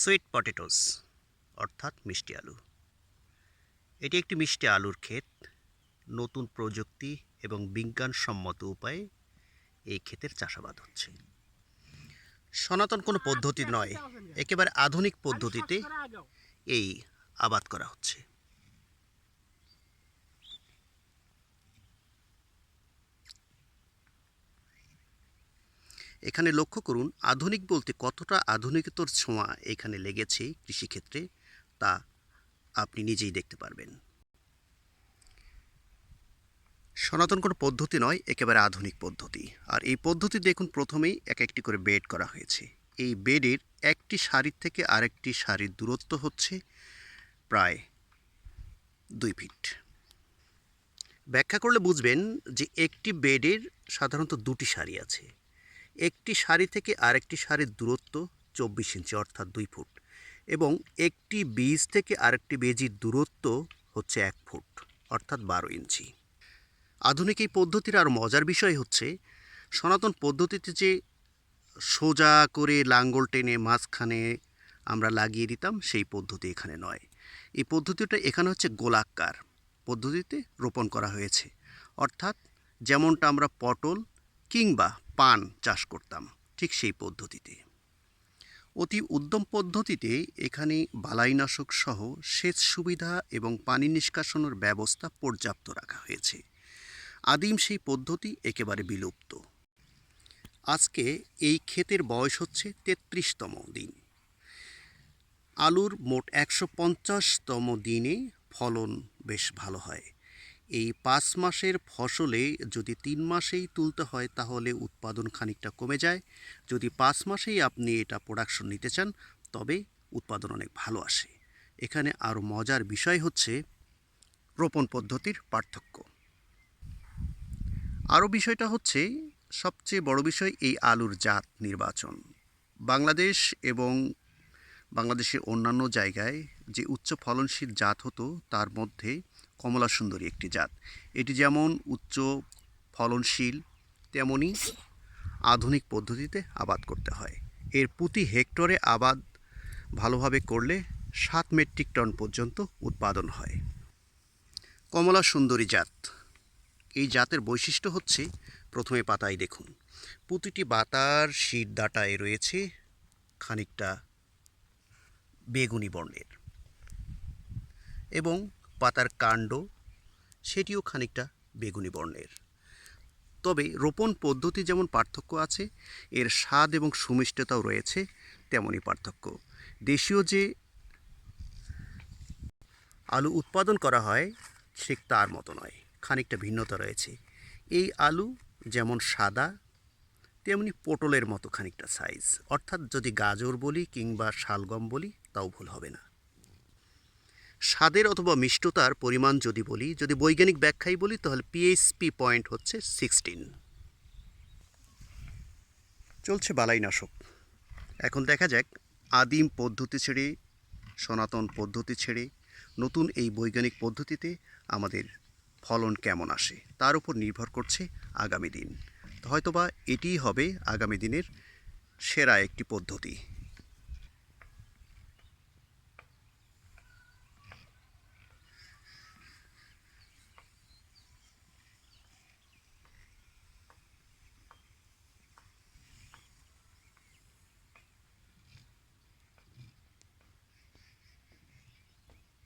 Sweet potatoes, অর্থাৎ মিষ্টি আলু। এটি একটি মিষ্টি আলুর ক্ষেত, নতুন প্রযুক্তি এবং বিজ্ঞানসম্মত উপায়ে এই ক্ষেতের চাষাবাদ হচ্ছে। সনাতন কোনো পদ্ধতি নয়, একেবারে আধুনিক পদ্ধতিতে এই আবাদ করা হচ্ছে। এখানে লক্ষ্য করুন, আধুনিক বলতে কতটা আধুনিকতর ছোঁয়া এখানে লেগেছে কৃষিক্ষেত্রে, তা আপনি নিজেই দেখতে পারবেন। সনাতন কোনো পদ্ধতি নয়, একেবারে আধুনিক পদ্ধতি। আর এই পদ্ধতি দেখুন, প্রথমেই এক একটি করে বেড করা হয়েছে। এই বেডের একটি শাড়ির থেকে আরেকটি শাড়ির দূরত্ব হচ্ছে প্রায় দুই ফিট। ব্যাখ্যা করলে বুঝবেন যে একটি বেডের সাধারণত দুটি শাড়ি আছে। একটি সারি থেকে আরেকটি সারির দূরত্ব চব্বিশ ইঞ্চি, অর্থাৎ দুই ফুট। এবং একটি বীজ থেকে আরেকটি বীজির দূরত্ব হচ্ছে এক ফুট, অর্থাৎ বারো ইঞ্চি। আধুনিক এই পদ্ধতির আর মজার বিষয় হচ্ছে, সনাতন পদ্ধতিতে যে সোজা করে লাঙ্গল টেনে মাঝখানে আমরা লাগিয়ে দিতাম, সেই পদ্ধতি এখানে নয়। এই পদ্ধতিটা এখানে হচ্ছে গোলাকার পদ্ধতিতে রোপণ করা হয়েছে। অর্থাৎ যেমনটা আমরা পটল কিংবা পান চাষ করতাম, ঠিক সেই পদ্ধতিতে। অতি উদ্যম পদ্ধতিতে এখানে বালাইনাশক সহ সেচ সুবিধা এবং পানি নিষ্কাশনের ব্যবস্থা পর্যাপ্ত রাখা হয়েছে। আদিম সেই পদ্ধতি একেবারে বিলুপ্ত। আজকে এই ক্ষেতের বয়স হচ্ছে তেত্রিশতম দিন। আলুর মোট একশো পঞ্চাশতম দিনে ফলন বেশ ভালো হয়। এই পাঁচ মাসের ফসলে যদি তিন মাসেই তুলতে হয়, তাহলে উৎপাদন খানিকটা কমে যায়। যদি পাঁচ মাসেই আপনি এটা প্রোডাকশন নিতে চান, তবে উৎপাদন অনেক ভালো আসে। এখানে আরও মজার বিষয় হচ্ছে রোপণ পদ্ধতির পার্থক্য। আরও বিষয়টা হচ্ছে, সবচেয়ে বড় বিষয় এই আলুর জাত নির্বাচন। বাংলাদেশ এবং বাংলাদেশের অন্যান্য জায়গায় যে উচ্চ ফলনশীল জাত হতো, তার মধ্যে কমলা সুন্দরী একটি জাত। এটি যেমন উচ্চ ফলনশীল, তেমনি আধুনিক পদ্ধতিতে আবাদ করতে হয়। এর প্রতি হেক্টরে আবাদ ভালোভাবে করলে সাত মেট্রিক টন পর্যন্ত উৎপাদন হয়। কমলা সুন্দরী জাত। এই জাতের বৈশিষ্ট্য হচ্ছে, প্রথমে পাতায় দেখুন, প্রতিটি বাতার শীত ডাটায় রয়েছে খানিকটা বেগুনি বর্ণের। এবং পাতার কাণ্ড, সেটিও খানিকটা বেগুনি বর্ণের। তবে রোপণ পদ্ধতি যেমন পার্থক্য আছে, এর স্বাদ এবং সুমিষ্টতাও রয়েছে, তেমনই পার্থক্য। দেশীয় যে আলু উৎপাদন করা হয়, ঠিক তার মতো নয়, খানিকটা ভিন্নতা রয়েছে। এই আলু যেমন সাদা তেমনি পটলের মতো খানিকটা সাইজ অর্থাৎ যদি গাজর বলি কিংবা শালগম বলি, তাও ভুল হবে না। স্বাদের অথবা মিষ্টতার পরিমাণ যদি বলি, যদি বৈজ্ঞানিক ব্যাখ্যাই বলি, তাহলে পিএইচপি পয়েন্ট হচ্ছে সিক্সটিন চলছে বালাইনাশক। এখন দেখা যাক আদিম পদ্ধতি ছেড়ে, সনাতন পদ্ধতি ছেড়ে, নতুন এই বৈজ্ঞানিক পদ্ধতিতে আমাদের ফলন কেমন আসে, তার উপর নির্ভর করছে আগামী দিন। হয়তোবা এটিই হবে আগামী দিনের সেরা একটি পদ্ধতি।